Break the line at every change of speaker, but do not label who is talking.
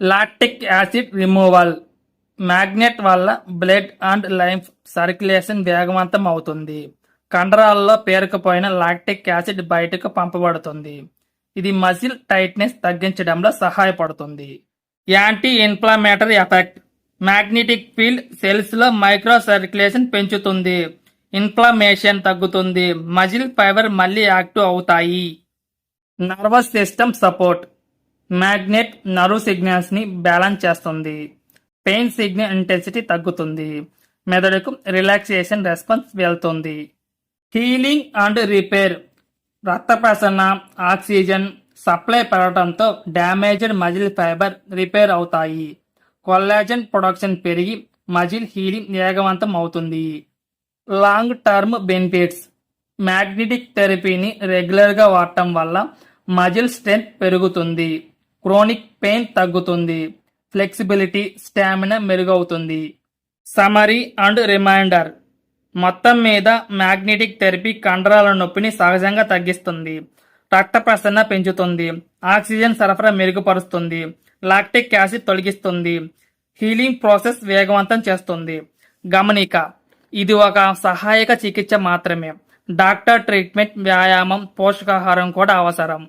Lactic acid removal. Magnet వల్ల blood and life circulation వేగవంతం అవుతుంది. కండరాల్లో పేరుకుపోయిన లాక్టిక్ యాసిడ్ బయటకు పంపబడుతుంది. ఇది మజిల్ టైట్నెస్ తగ్గించడంలో సహాయపడుతుంది. Anti inflammatory effect. Magnetic field సెల్స్లో micro circulation పెంచుతుంది. ఇన్ఫ్లమేషన్ తగ్గుతుంది. మజిల్ ఫైబర్ మళ్ళీ యాక్టివ్ అవుతాయి. Nervous system support. Magnet nerve సిగ్నల్స్ని balance చేస్తుంది. పెయిన్ సిగ్నల్ ఇంటెన్సిటీ తగ్గుతుంది. మెదడుకు రిలాక్సేషన్ రెస్పాన్స్ వెళ్తుంది. Healing and repair. రక్త ప్రసరణ ఆక్సిజన్ సప్లై పెరగడంతో డ్యామేజ్డ్ మజిల్ ఫైబర్ రిపేర్ అవుతాయి. కొల్లాజన్ ప్రొడక్షన్ పెరిగి మజిల్ హీలింగ్ వేగవంతం అవుతుంది. Long term benefits. మ్యాగ్నెటిక్ థెరపీని రెగ్యులర్గా వాడటం వల్ల మజిల్ స్ట్రెంత్ పెరుగుతుంది. క్రోనిక్ పెయిన్ తగ్గుతుంది. ఫ్లెక్సిబిలిటీ స్టామినా మెరుగవుతుంది. Summary and reminder. మొత్తం మీద మ్యాగ్నెటిక్ థెరపీ కండరాల నొప్పిని సహజంగా తగ్గిస్తుంది. రక్త ప్రసరణ పెంచుతుంది. ఆక్సిజన్ సరఫరా మెరుగుపరుస్తుంది. లాక్టిక్ యాసిడ్ తొలగిస్తుంది. హీలింగ్ ప్రాసెస్ వేగవంతం చేస్తుంది. గమనిక ఇది ఒక సహాయక చికిత్స మాత్రమే. డాక్టర్ ట్రీట్మెంట్ వ్యాయామం పోషకాహారం కూడా అవసరం.